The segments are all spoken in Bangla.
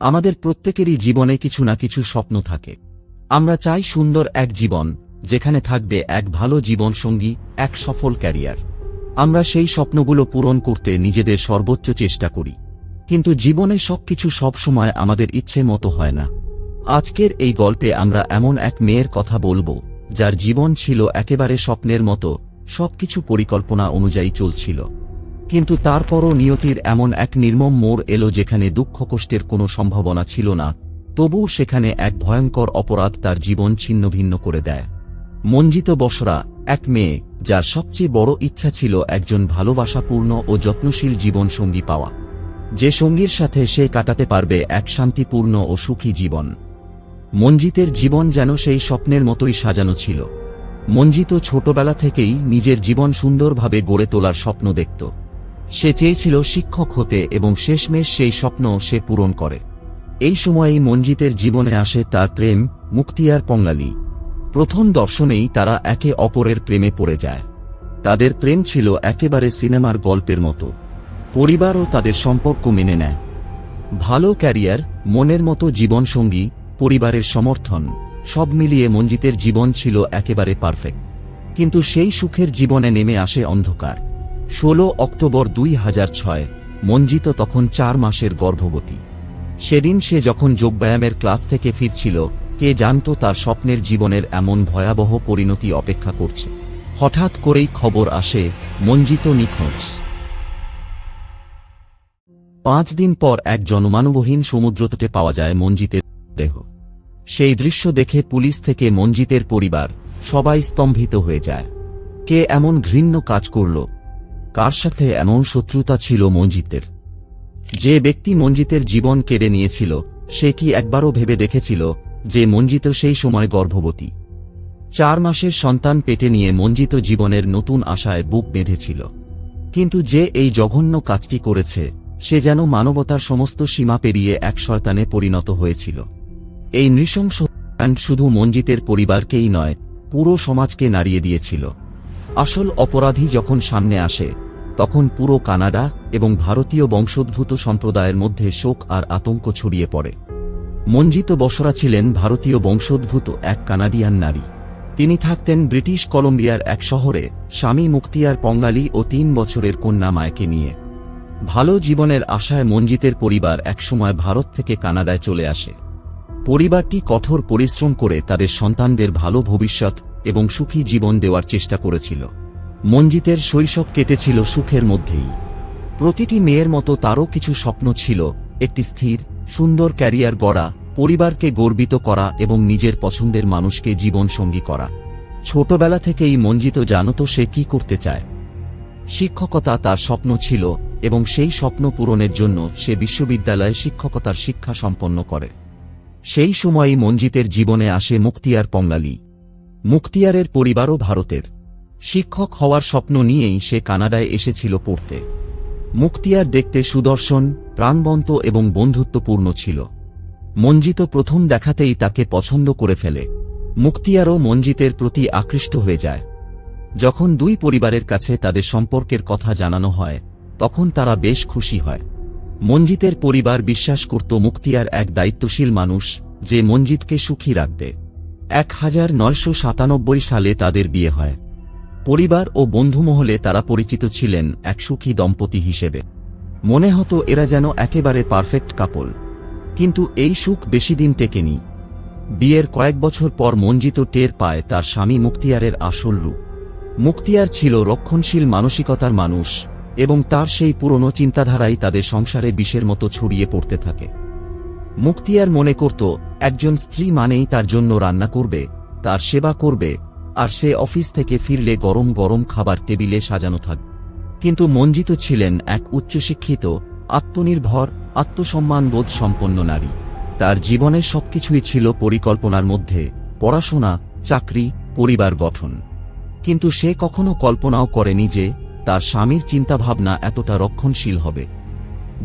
আমাদের প্রত্যেকেরই জীবনে কিছু না কিছু স্বপ্ন থাকে। আমরা চাই সুন্দর এক জীবন, যেখানে থাকবে এক ভালো জীবনসঙ্গী, এক সফল ক্যারিয়ার। আমরা সেই স্বপ্নগুলো পূরণ করতে নিজেদের সর্বোচ্চ চেষ্টা করি। কিন্তু জীবনে সবকিছু সবসময় আমাদের ইচ্ছে মতো হয় না। আজকের এই গল্পে আমরা এমন এক মেয়ের কথা বলব, যার জীবন ছিল একেবারে স্বপ্নের মতো, সবকিছু পরিকল্পনা অনুযায়ী চলছিল। কিন্তু তারপরও নিয়তির এমন এক নির্মম মোড় এলো যেখানে দুঃখ কষ্টের কোনো সম্ভাবনা ছিল না, তবুও সেখানে এক ভয়ঙ্কর অপরাধ তার জীবন ছিন্নভিন্ন করে দেয়। মঞ্জিত বসরা, এক মেয়ে, যার সবচেয়ে বড় ইচ্ছা ছিল একজন ভালোবাসাপূর্ণ ও যত্নশীল জীবনসঙ্গী পাওয়া। যে সঙ্গীর সাথে সে কাটাতে পারবে এক শান্তিপূর্ণ ও সুখী জীবন। মঞ্জিতের জীবন যেন সেই স্বপ্নের মতোই সাজানো ছিল। মঞ্জিত ছোটবেলা থেকেই নিজের জীবন সুন্দরভাবে গড়ে তোলার স্বপ্ন দেখত। সে চেয়েছিল শিক্ষক হতে এবং শেষমেশ সেই স্বপ্ন সে পূরণ করে। এই সময়েই মঞ্জিতের জীবনে আসে তার প্রেম মুক্তিয়ার পঙ্গালি। প্রথম দর্শনেই তারা একে অপরের প্রেমে পড়ে যায়। তাদের প্রেম ছিল একেবারে সিনেমার গল্পের মতো। পরিবারও তাদের সম্পর্ক মেনে নেয়। ভালো ক্যারিয়ার, মনের মতো জীবনসঙ্গী, পরিবারের সমর্থন, সব মিলিয়ে মঞ্জিতের জীবন ছিল একেবারে পারফেক্ট। কিন্তু সেই সুখের জীবনে নেমে আসে অন্ধকার। ষোলো অক্টোবর দুই হাজার ছয়, মঞ্জিত তখন চার মাসের গর্ভবতী। সেদিন সে যখন যোগব্যায়ামের ক্লাস থেকে ফিরছিল, কে জানত তার স্বপ্নের জীবনের এমন ভয়াবহ পরিণতি অপেক্ষা করছে। হঠাৎ করেই খবর আসে, মঞ্জিত নিখোঁজ। পাঁচ দিন পর এক জনমানবহীন সমুদ্রতটে পাওয়া যায় মঞ্জিতের দেহ। সেই দৃশ্য দেখে পুলিশ থেকে মঞ্জিতের পরিবার সবাই স্তম্ভিত হয়ে যায়। কে এমন ঘৃণ্য কাজ করল কার সাথে এমন শত্রুতা ছিল মঞ্জিতের? যে ব্যক্তি মঞ্জিতের জীবন কেড়ে নিয়েছিল, সে কি একবারও ভেবে দেখেছিল যে মঞ্জিত সেই সময় গর্ভবতী? চার মাসের সন্তান পেটে নিয়ে মঞ্জিত জীবনের নতুন আশায় বুক বেঁধেছিল। কিন্তু যে এই জঘন্য কাজটি করেছে, সে যেন মানবতার সমস্ত সীমা পেরিয়ে এক শয়তানে পরিণত হয়েছিল। এই নৃশংস শুধু মঞ্জিতের পরিবারকেই নয়, পুরো সমাজকে নাড়িয়ে দিয়েছিল। আসল অপরাধী যখন সামনে আসে, তখন পুরো কানাডা এবং ভারতীয় বংশোদ্ভূত সম্প্রদায়ের মধ্যে শোক আর আতঙ্ক ছড়িয়ে পড়ে। মঞ্জিত বসরা ছিলেন ভারতীয় বংশোদ্ভূত এক কানাডিয়ান নারী। তিনি থাকতেন ব্রিটিশ কলম্বিয়ার এক শহরে, স্বামী মুক্তিয়ার পঙ্গালি ও তিন বছরের কন্যা মায়কে নিয়ে। ভালো জীবনের আশায় মঞ্জিতের পরিবার একসময় ভারত থেকে কানাডায় চলে আসে। পরিবারটি কঠোর পরিশ্রম করে তাদের সন্তানদের ভালো ভবিষ্যৎ এবং সুখী জীবন দেওয়ার চেষ্টা করেছিল। মঞ্জিতের শৈশব কেটেছিল সুখের মধ্যেই। প্রতিটি মেয়ের মতো তারও কিছু স্বপ্ন ছিল, একটি স্থির, সুন্দর ক্যারিয়ার গড়া, পরিবারকে গর্বিত করা এবং নিজের পছন্দের মানুষকে জীবনসঙ্গী করা। ছোটবেলা থেকেই মঞ্জিত জানত সে কি করতে চায়। শিক্ষকতা তার স্বপ্ন ছিল এবং সেই স্বপ্ন পূরণের জন্য সে বিশ্ববিদ্যালয়ে শিক্ষকতার শিক্ষা সম্পন্ন করে। সেই সময়ই মঞ্জিতের জীবনে আসে মুক্তিয়ার পঙ্গালি। মুক্তিয়ারের পরিবারও ভারতের। শিক্ষক হওয়ার স্বপ্ন নিয়েই সে কানাডায় এসেছিল পড়তে। মুক্তিয়ার দেখতে সুদর্শন, প্রাণবন্ত এবং বন্ধুত্বপূর্ণ ছিল। মঞ্জিত প্রথম দেখাতেই তাকে পছন্দ করে ফেলে। মুক্তিয়ারও মঞ্জিতের প্রতি আকৃষ্ট হয়ে যায়। যখন দুই পরিবারের কাছে তাদের সম্পর্কের কথা জানানো হয়, তখন তারা বেশ খুশি হয়। মঞ্জিতের পরিবার বিশ্বাস করত মুক্তিয়ার এক দায়িত্বশীল মানুষ যে মঞ্জিতকে সুখী রাখবে। এক হাজার নয়শো সাতানব্বই সালে তাদের বিয়ে হয়। পরিবার ও বন্ধুমহলে তারা পরিচিত ছিলেন এক সুখী দম্পতি হিসেবে। মনে হতো এরা যেন একেবারে পারফেক্ট কাপল। কিন্তু এই সুখ বেশি দিন টেকেনি। বিয়ের কয়েক বছর পর মঞ্জিত টের পায় তার স্বামী মুক্তিয়ারের আসল রূপ। মুক্তিয়ার ছিল রক্ষণশীল মানসিকতার মানুষ এবং তার সেই পুরনো চিন্তাধারাই তাদের সংসারে বিষের মতো ছড়িয়ে পড়তে থাকে। মুক্তিয়ার মনে করত, একজন স্ত্রী মানেই তার জন্য রান্না করবে, তার সেবা করবে, আর সে অফিস থেকে ফিরলে গরম গরম খাবার টেবিলে সাজানো থাকবে কিন্তু মঞ্জিত ছিলেন এক উচ্চশিক্ষিত, আত্মনির্ভর আত্মসম্মানবোধ সম্পন্ন নারী। তার জীবনের সবকিছুই ছিল পরিকল্পনার মধ্যে, পড়াশোনা, চাকরি, পরিবার গঠন। কিন্তু সে কখনো কল্পনাও করেনি যে, তার স্বামীর চিন্তাভাবনা এতটা রক্ষণশীল হবে।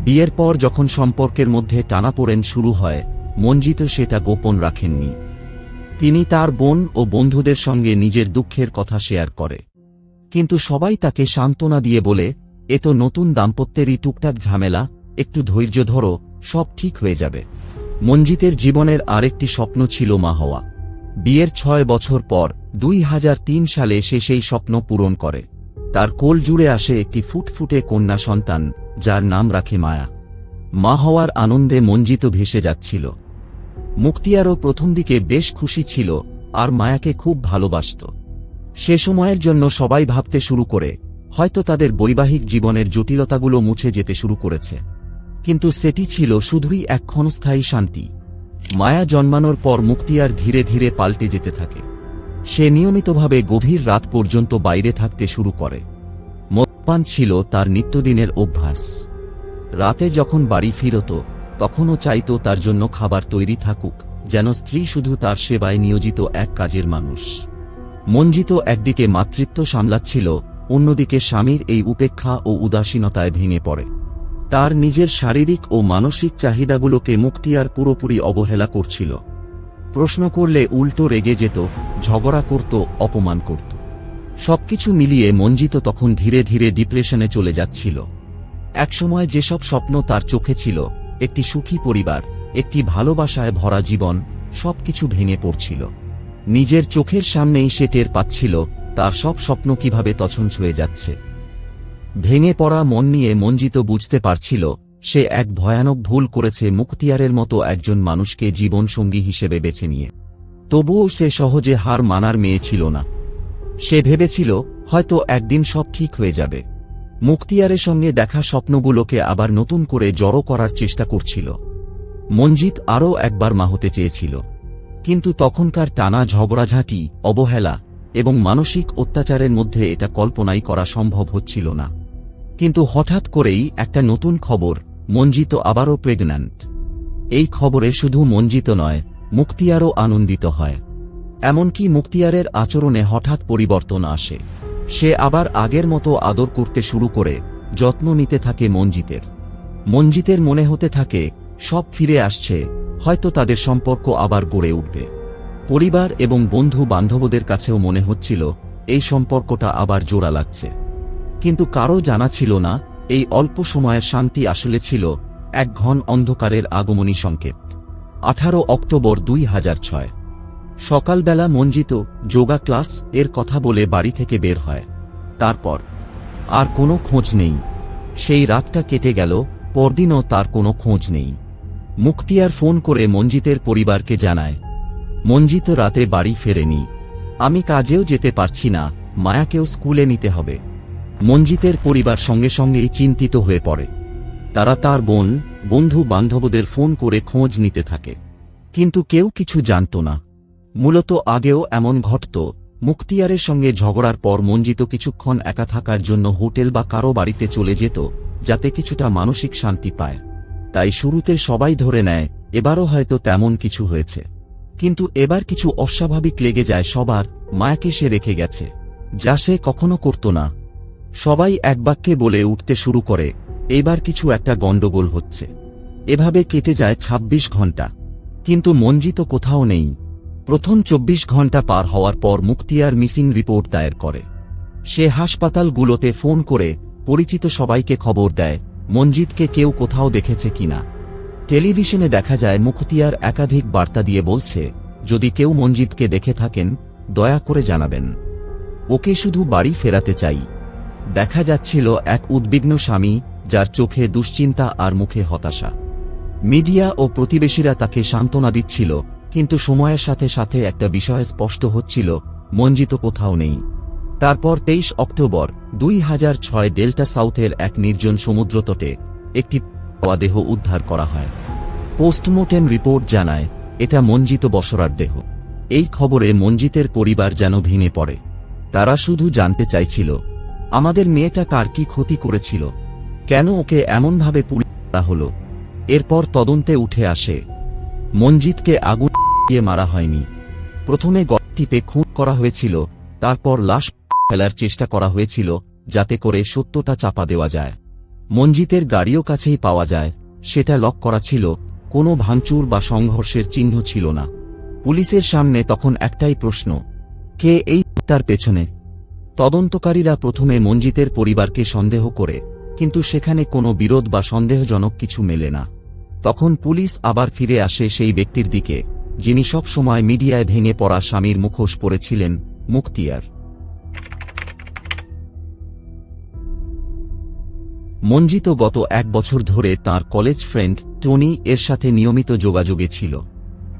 বিয়ের পর যখন সম্পর্কের মধ্যে টানাপোড়েন শুরু হয়, মঞ্জিত সেটা গোপন রাখেননি। তিনি তার বোন ও বন্ধুদের সঙ্গে নিজের দুঃখের কথা শেয়ার করে। কিন্তু সবাই তাকে সান্ত্বনা দিয়ে বলে, এ তো নতুন দাম্পত্যেরই টুকটাক ঝামেলা, একটু ধৈর্য ধরো, সব ঠিক হয়ে যাবে। মঞ্জিতের জীবনের আরেকটি স্বপ্ন ছিল মা হওয়া। বিয়ের ছয় বছর পর দুই হাজার তিন সালে সে সেই স্বপ্ন পূরণ করে। তার কোল জুড়ে আসে একটি ফুটফুটে কন্যা সন্তান, যার নাম রাখে মায়া। মা হওয়ার আনন্দে মঞ্জিত ভেসে যাচ্ছিল। মুক্তিয়ারও প্রথম দিকে বেশ খুশি ছিল আর মায়াকে খুব ভালোবাসত। সে সময়ের জন্য সবাই ভাবতে শুরু করে, হয়তো তাদের বৈবাহিক জীবনের জটিলতাগুলো মুছে যেতে শুরু করেছে। কিন্তু সেটি ছিল শুধুই এক ক্ষণস্থায়ী শান্তি। মায়া জন্মানোর পর মুক্তিয়ার ধীরে ধীরে পাল্টে যেতে থাকে। সে নিয়মিতভাবে গভীর রাত পর্যন্ত বাইরে থাকতে শুরু করে। মদ্যপান ছিল তার নিত্যদিনের অভ্যাস। রাতে যখন বাড়ি ফিরত, তখনও চাইত তার জন্য খাবার তৈরি থাকুক, যেন স্ত্রী শুধু তার সেবায় নিয়োজিত এক কাজের মানুষ। মঞ্জিত একদিকে মাতৃত্ব সামলাচ্ছিল, অন্যদিকে স্বামীর এই উপেক্ষা ও উদাসীনতায় ভেঙে পড়ে। তার নিজের শারীরিক ও মানসিক চাহিদাগুলোকে মুক্তিয়ার পুরোপুরি অবহেলা করছিল। প্রশ্ন করলে উল্টো রেগে যেত, ঝগড়া করত, অপমান করত। সবকিছু মিলিয়ে মঞ্জিত তখন ধীরে ধীরে ডিপ্রেশনে চলে যাচ্ছিল। একসময় যেসব স্বপ্ন তার চোখে ছিল, একটি সুখী পরিবার, একটি ভালোবাসায় ভরা জীবন, সবকিছু ভেঙে পড়ছিল। নিজের চোখের সামনেই সে টের পাচ্ছিল, তার সব স্বপ্ন কীভাবে তছন ছুঁয়ে যাচ্ছে। ভেঙে পড়া মন নিয়ে মঞ্জিত বুঝতে পারছিল সে এক ভয়ানক ভুল করেছে মুক্তিয়ারের মতো একজন মানুষকে জীবনসঙ্গী হিসেবে বেছে নিয়ে। তবুও সে সহজে হার মানার মেয়ে ছিল না। সে ভেবেছিল, হয়তো একদিন সব ঠিক হয়ে যাবে। মুক্তিয়ারের সঙ্গে দেখা স্বপ্নগুলোকে আবার নতুন করে জড়ো করার চেষ্টা করছিল। মঞ্জিত আরও একবার মা হতে চেয়েছিল। কিন্তু তখনকার টানা ঝগড়াঝাঁটি, অবহেলা এবং মানসিক অত্যাচারের মধ্যে এটা কল্পনাই করা সম্ভব হচ্ছিল না। কিন্তু হঠাৎ করেই একটা নতুন খবর মঞ্জিত আবারও প্রেগন্যান্ট। এই খবরে শুধু মঞ্জিত নয় মুক্তিয়ারও আনন্দিত হয়। এমনকি মুক্তিয়ারের আচরণে হঠাৎ পরিবর্তন আসে। সে আবার আগের মতো আদর করতে শুরু করে, যত্ন নিতে থাকে মঞ্জিতের। মঞ্জিতের মনে হতে থাকে, সব ফিরে আসছে, হয়তো তাদের সম্পর্ক আবার গড়ে উঠবে। পরিবার এবং বন্ধু বান্ধবদের কাছেও মনে হচ্ছিল, এই সম্পর্কটা আবার জোড়া লাগছে। কিন্তু কারও জানা ছিল না এই অল্প সময়ের শান্তি আসলে ছিল এক ঘন অন্ধকারের আগমনী সংকেত। আঠারো অক্টোবর দুই হাজার ছয়। সকালবেলা মঞ্জিত যোগা ক্লাস এর কথা বলে বাড়ি থেকে বের হয়। তারপর, আর কোনো খোঁজ নেই। সেই রাতটা কেটে গেল, পরদিনও তার কোনো খোঁজ নেই। মুক্তিয়ার ফোন করে মঞ্জিতের পরিবারকে জানায়, মঞ্জিত রাতে বাড়ি ফেরেনি। আমি কাজেও যেতে পারছি না, মায়াকেও স্কুলে নিতে হবে। মঞ্জিতের পরিবার সঙ্গে সঙ্গেই চিন্তিত হয়ে পড়ে। তারা তার বোন, বন্ধু বান্ধবদের ফোন করে খোঁজ নিতে থাকে। কিন্তু কেউ কিছু জানত না। মূলত আগেও এমন ঘটত মুক্তিয়ারের সঙ্গে ঝগড়ার পর মঞ্জিত কিছুক্ষণ একা থাকার জন্য হোটেল বা কারও বাড়িতে চলে যেত, যাতে কিছুটা মানসিক শান্তি পায়। তাই শুরুতে সবাই ধরে নেয়, এবারও হয়তো তেমন কিছু হয়েছে। কিন্তু এবার কিছু অস্বাভাবিক লেগে যায় সবার, মায়াকে সে রেখে গেছে। যা সে কখনো করত না। সবাই এক বাক্যে বলে উঠতে শুরু করে, এবার কিছু একটা গণ্ডগোল হচ্ছে। এভাবে কেটে যায় ২৬ ঘণ্টা কিন্তু মঞ্জিত কোথাও নেই। প্রথম চব্বিশ ঘণ্টা পার হওয়ার পর মুক্তিয়ার মিসিং রিপোর্ট দায়ের করে। সে হাসপাতালগুলোতে ফোন করে পরিচিত সবাইকে খবর দেয়, মঞ্জিতকে কেউ কোথাও দেখেছে কিনা টেলিভিশনে দেখা যায় মুখতিয়ার একাধিক বার্তা দিয়ে বলছে, যদি কেউ মঞ্জিতকে দেখে থাকেন, দয়া করে জানাবেন। ওকে শুধু বাড়ি ফেরাতে চাই। দেখা যাচ্ছিল এক উদ্বিগ্ন স্বামী, যার চোখে দুশ্চিন্তা আর মুখে হতাশা। মিডিয়া ও প্রতিবেশীরা তাকে সান্ত্বনা দিচ্ছিল, কিন্তু সময়ের সাথে সাথে একটা বিষয় স্পষ্ট হচ্ছিল, মঞ্জিত কোথাও নেই। তারপর তেইশ অক্টোবর দুই হাজার ছয় ডেল্টা সাউথের এক নির্জন সমুদ্রতটে একটি পাওয়া দেহ উদ্ধার করা হয়। পোস্টমর্টেম রিপোর্ট জানায়, এটা মঞ্জিত বসরার দেহ। এই খবরে মঞ্জিতের পরিবার যেন ভেঙে পড়ে। তারা শুধু জানতে চাইছিল আমাদের মেয়েটা কার কি ক্ষতি করেছিল? কেন ওকে এমনভাবে পুড়িয়ে মারা হল? এরপর তদন্তে উঠে আসে। মঞ্জিতকে আগুন দিয়ে মারা হয়নি। প্রথমে গটিপে খুন করা হয়েছিল, তারপর লাশ ফেলার চেষ্টা করা হয়েছিল, যাতে করে সত্যটা চাপা দেওয়া যায়। মঞ্জিতের গাড়িও কাছেই পাওয়া যায়, সেটা লক করা ছিল, কোনো ভাঙচুর বা সংঘর্ষের চিহ্ন ছিল না। পুলিশের সামনে তখন একটাই প্রশ্ন, কে এই হত্যার পেছনে? তদন্তকারীরা প্রথমে মঞ্জিতের পরিবারকে সন্দেহ করে, কিন্তু সেখানে কোনো বিরোধ বা সন্দেহজনক কিছু মেলে না। তখন পুলিশ আবার ফিরে আসে সেই ব্যক্তির দিকে, যিনি সব সময় মিডিয়ায় ভেঙে পড়া স্বামীর মুখোশ পড়েছিলেন মুক্তিয়ার মঞ্জিত গত এক বছর ধরে তার কলেজ ফ্রেন্ড টনি এর সাথে নিয়মিত যোগাযোগে ছিল।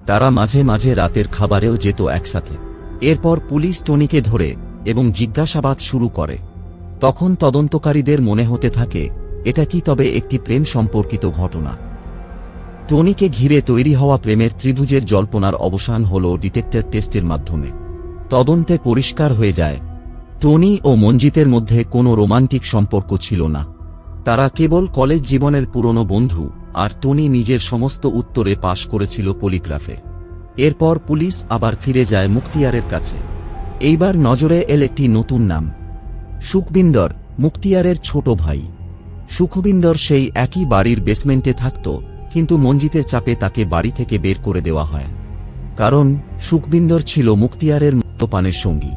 তারা মাঝে মাঝে রাতের খাবারেও যেত একসাথে। এরপর পুলিশ টনিকে ধরে এবং জিজ্ঞাসাবাদ শুরু করে। তখন তদন্তকারীদের মনে হতে থাকে, এটা কি তবে একটি প্রেম সম্পর্কিত ঘটনা। টনিকে ঘিরে তৈরি হওয়া প্রেমের ত্রিভুজের জল্পনার অবসান হল ডিটেক্টর টেস্টের মাধ্যমে। তদন্তে পরিষ্কার হয়ে যায়, টনি ও মঞ্জিতের মধ্যে কোনো রোমান্টিক সম্পর্ক ছিল না। তারা কেবল কলেজ জীবনের পুরনো বন্ধু, আর টনি নিজের সমস্ত উত্তরে পাশ করেছিল পলিগ্রাফে। এরপর পুলিশ আবার ফিরে যায় মুক্তিয়ারের কাছে। এইবার নজরে এল একটি নতুন নাম। সুখবিন্দর, মুক্তিয়ারের ছোট ভাই। সুখবিন্দর সেই একই বাড়ির বেসমেন্টে থাকত, কিন্তু মঞ্জিতের চাপে তাকে বাড়ি থেকে বের করে দেওয়া হয়। কারণ, সুখবিন্দর ছিল মুক্তিয়ারের মদ্যপানের সঙ্গী।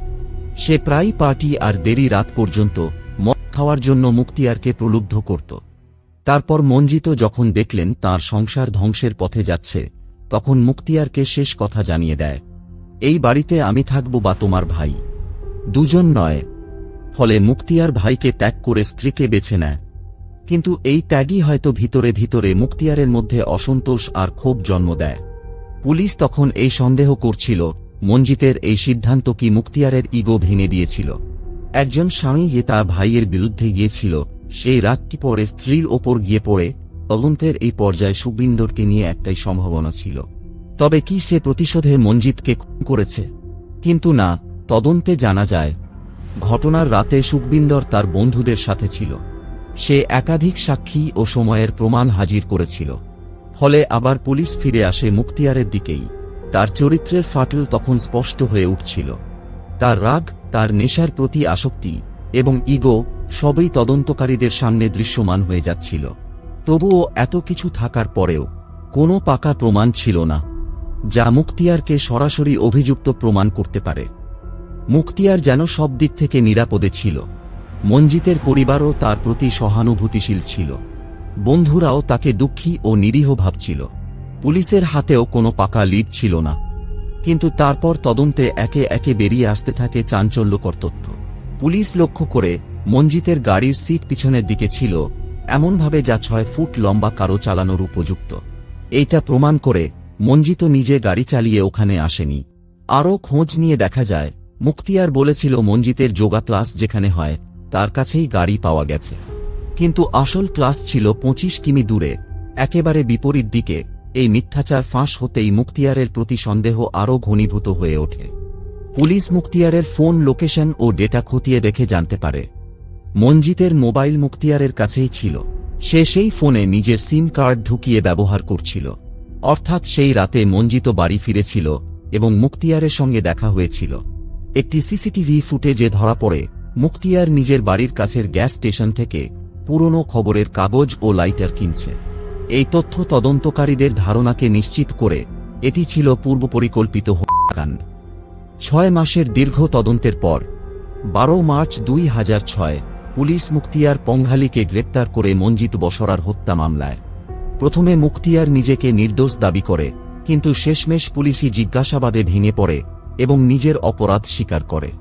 সে প্রায় পার্টি আর দেরি রাত পর্যন্ত মদ খাওয়ার জন্য মুক্তিয়ারকে প্রলুব্ধ করত। তারপর মঞ্জিত যখন দেখলেন তার সংসার ধ্বংসের পথে যাচ্ছে, তখন মুক্তিয়ারকে শেষ কথা জানিয়ে দেয়। এই বাড়িতে আমি থাকব বা তোমার ভাই। দুজন নয়, ফলে মুক্তিয়ার ভাইকে ত্যাগ করে স্ত্রীকে বেছে নেয়। কিন্তু এই ত্যাগই হয়তো ভিতরে ভিতরে মুক্তিয়ারের মধ্যে অসন্তোষ আর ক্ষোভ জন্ম দেয়। পুলিশ তখন এই সন্দেহ করছিল, মঞ্জিতের এই সিদ্ধান্ত কি মুক্তিয়ারের ইগো ভেঙে দিয়েছিল? একজন স্বামী যে তার ভাইয়ের বিরুদ্ধে গিয়েছিল, সেই রাতটি পরে স্ত্রীর ওপর গিয়ে পড়ে? তদন্তের এই পর্যায়ে সুবিন্দরকে নিয়ে একটাই সম্ভাবনা ছিল। তবে কি সে প্রতিশোধে মঞ্জিতকে করেছে? কিন্তু না, তদন্তে জানা যায়, ঘটনার রাতে সুখবিন্দর তার বন্ধুদের সাথে ছিল। সে একাধিক সাক্ষী ও সময়ের প্রমাণ হাজির করেছিল। ফলে আবার পুলিশ ফিরে আসে মুক্তিয়ারের দিকেই। তার চরিত্রের ফাটল তখন স্পষ্ট হয়ে উঠছিল। তার রাগ, তার নেশার প্রতি আসক্তি এবং ইগো সবই তদন্তকারীদের সামনে দৃশ্যমান হয়ে যাচ্ছিল। তবুও এত কিছু থাকার পরেও কোনো পাকা প্রমাণ ছিল না। যা মুক্তিয়ারকে সরাসরি অভিযুক্ত প্রমাণ করতে পারে। মুক্তিয়ার যেন সব দিক থেকে নিরাপদে ছিল। মঞ্জিতের পরিবারও তার প্রতি সহানুভূতিশীল ছিল। বন্ধুরাও তাকে দুঃখী ও নিরীহ ভাবছিল। পুলিশের হাতেও কোনো পাকা লিড ছিল না। কিন্তু তারপর তদন্তে একে একে বেরিয়ে আসতে থাকে চাঞ্চল্যকর তথ্য। পুলিশ লক্ষ্য করে মঞ্জিতের গাড়ির সিট পিছনের দিকে ছিল, এমনভাবে যা ছয় ফুট লম্বা কারও চালানোর উপযুক্ত। এইটা প্রমাণ করে মঞ্জিত নিজে গাড়ি চালিয়ে ওখানে আসেনি। আরও খোঁজ নিয়ে দেখা যায়, মুক্তিয়ার বলেছিল মঞ্জিতের যোগা ক্লাস যেখানে হয়, তার কাছেই গাড়ি পাওয়া গেছে। কিন্তু আসল ক্লাস ছিল পঁচিশ কিমি দূরে, একেবারে বিপরীত দিকে, এই মিথ্যাচার ফাঁস হতেই মুক্তিয়ারের প্রতি সন্দেহ আরও ঘনীভূত হয়ে ওঠে। পুলিশ মুক্তিয়ারের ফোন, লোকেশন ও ডেটা খতিয়ে দেখে জানতে পারে। মঞ্জিতের মোবাইল মুক্তিয়ারের কাছেই ছিল। সে সেই ফোনে নিজের সিম কার্ড ঢুকিয়ে ব্যবহার করছিল। অর্থাৎ সেই রাতে মঞ্জিত বাড়ি ফিরেছিল এবং মুক্তিয়ারের সঙ্গে দেখা হয়েছিল। একটি সিসিটিভি ফুটেজে ধরা পড়ে, মুক্তিয়ার নিজের বাড়ির কাছের গ্যাস স্টেশন থেকে পুরনো খবরের কাগজ ও লাইটার কিনছে। এই তথ্য তদন্তকারীদের ধারণাকে নিশ্চিত করে এটি ছিল পূর্বপরিকল্পিত হত্যাকাণ্ড। ছয় মাসের দীর্ঘ তদন্তের পর, বারো মার্চ দুই হাজার ছয়, পুলিশ মুক্তিয়ার পঙ্ঘালিকে গ্রেপ্তার করে মঞ্জিত বসরার হত্যা মামলায় প্রথমে মুক্তিয়ার নিজেকে নির্দোষ দাবি করে, কিন্তু শেষমেশ পুলিশি জিজ্ঞাসাবাদে ভেঙে পড়ে এবং নিজের অপরাধ স্বীকার করে।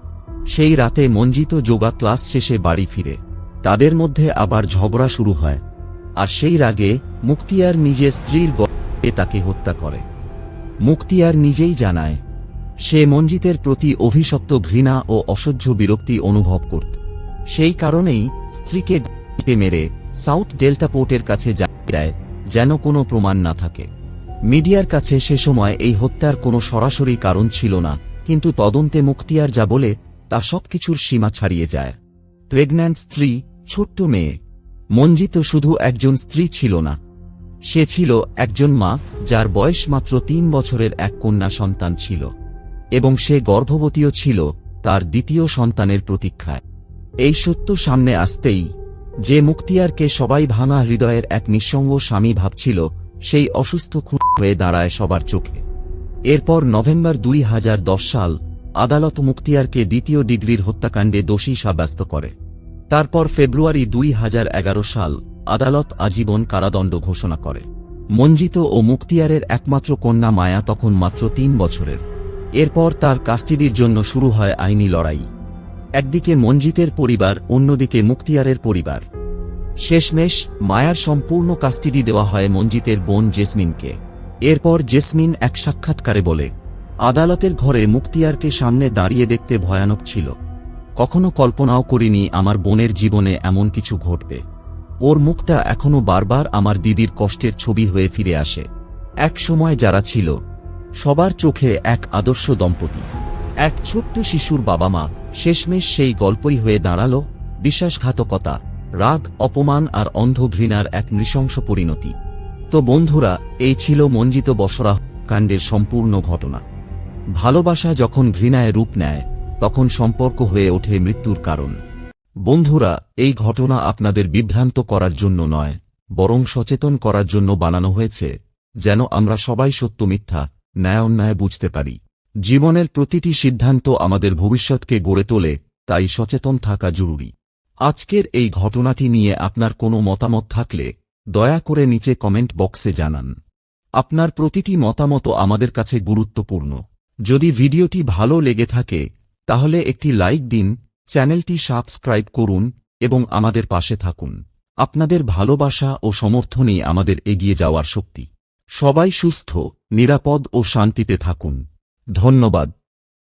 সেই রাতে মঞ্জিত যোগা ক্লাস শেষে বাড়ি ফিরে। তাদের মধ্যে আবার ঝগড়া শুরু হয়। আর সেই রাগে মুক্তিয়ার নিজের স্ত্রীর গল্পে তাকে হত্যা করে। মুক্তিয়ার নিজেই জানায়, সে মঞ্জিতের প্রতি অভিশপ্ত ঘৃণা ও অসহ্য বিরক্তি অনুভব করত। সেই কারণেই স্ত্রীকে মেরে সাউথ ডেল্টা পোর্টের কাছে দেয় যেন কোনো প্রমাণ না থাকে। মিডিয়ার কাছে সে সময় এই হত্যার কোনো সরাসরি কারণ ছিল না, কিন্তু তদন্তে মুক্তিয়ার যা বলে তা সবকিছুর সীমা ছাড়িয়ে যায়। প্রেগন্যান্ট স্ত্রী, ছোট্ট মেয়ে। মঞ্জিত শুধু একজন স্ত্রী ছিল না। সে ছিল একজন মা, যার বয়স মাত্র তিন বছরের এক কন্যা সন্তান ছিল। এবং সে গর্ভবতীও ছিল তার দ্বিতীয় সন্তানের প্রতীক্ষায়। এই সত্য সামনে আসতেই যে মুক্তিয়ারকে সবাই ভাঙা হৃদয়ের এক নিঃসঙ্গ স্বামী ভাবছিল, সেই অসুস্থ খুন হয়ে দাঁড়ায় সবার চোখে। এরপর নভেম্বর দুই হাজার দশ সাল, আদালত মুক্তিয়ারকে দ্বিতীয় ডিগ্রির হত্যাকাণ্ডে দোষী সাব্যস্ত করে। তারপর ফেব্রুয়ারি দুই হাজার এগারো সাল, আদালত আজীবন কারাদণ্ড ঘোষণা করে। মঞ্জিত ও মুক্তিয়ারের একমাত্র কন্যা মায়া তখন মাত্র তিন বছরের। এরপর তার কাস্টিডির জন্য শুরু হয় আইনি লড়াই। একদিকে মঞ্জিতের পরিবার, অন্যদিকে মুক্তিয়ারের পরিবার। শেষমেশ, মায়ার সম্পূর্ণ কাস্টিডি দেওয়া হয় মঞ্জিতের বোন জেসমিনকে। এরপর জেসমিন এক সাক্ষাৎকারে বলে, আদালতের ঘরে মুক্তিয়ারকে সামনে দাঁড়িয়ে দেখতে ভয়ানক ছিল। কখনো কল্পনাও করিনি আমার বোনের জীবনে এমন কিছু ঘটবে। ওর মুখটা এখনও বারবার আমার দিদির কষ্টের ছবি হয়ে ফিরে আসে। এক সময় যারা ছিল, সবার চোখে এক আদর্শ দম্পতি। এক ছোট্ট শিশুর বাবা মা শেষমেশ সেই গল্পই হয়ে দাঁড়াল বিশ্বাসঘাতকতা, রাগ, অপমান আর অন্ধ ঘৃণার এক নৃশংস পরিণতি। তো বন্ধুরা, এই ছিল মঞ্জিত বসরা কাণ্ডের সম্পূর্ণ ঘটনা। ভালোবাসা যখন ঘৃণায় রূপ নেয়, তখন সম্পর্ক হয়ে ওঠে মৃত্যুর কারণ। বন্ধুরা, এই ঘটনা আপনাদের বিভ্রান্ত করার জন্য নয়, বরং সচেতন করার জন্য বানানো হয়েছে, যেন আমরা সবাই সত্য মিথ্যা, ন্যায় অন্যায় বুঝতে পারি। জীবনের প্রতিটি সিদ্ধান্ত আমাদের ভবিষ্যৎকে গড়ে তোলে, তাই সচেতন থাকা জরুরি। আজকের এই ঘটনাটি নিয়ে আপনার কোনো মতামত থাকলে, দয়া করে নিচে কমেন্ট বক্সে জানান। আপনার প্রতিটি মতামত আমাদের কাছে গুরুত্বপূর্ণ। যদি ভিডিওটি ভালো লেগে থাকে, তাহলে একটি লাইক দিন, চ্যানেলটি সাবস্ক্রাইব করুন, এবং আমাদের পাশে থাকুন। আপনাদের ভালোবাসা ও সমর্থনই আমাদের এগিয়ে যাওয়ার শক্তি। সবাই সুস্থ, নিরাপদ ও শান্তিতে থাকুন। ধন্যবাদ।